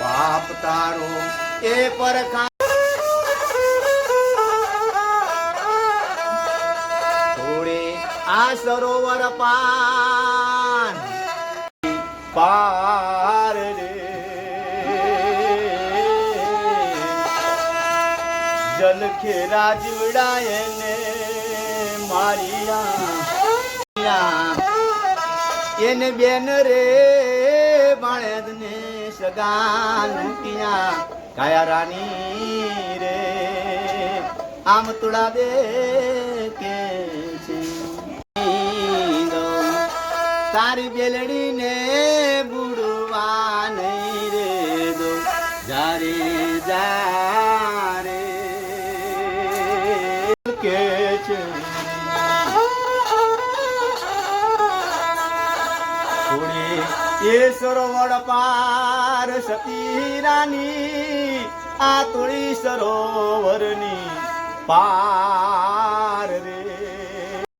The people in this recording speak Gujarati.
પાપ તારો એ પરખા થોડે આ સરોવર પાન. પાર રે જલ ખેરા જીવડાય ને મારિયા. એને બેન રે બાળદ ને સગા લૂંટિયા. કાયા રાની રે, આમ તુડા દે કે તારી બેલડી ને બુડવા નહીં રે દો. જારે જારે છે. એ સરોવર પાર સતી રાની આ થોડી સરોવરની પાર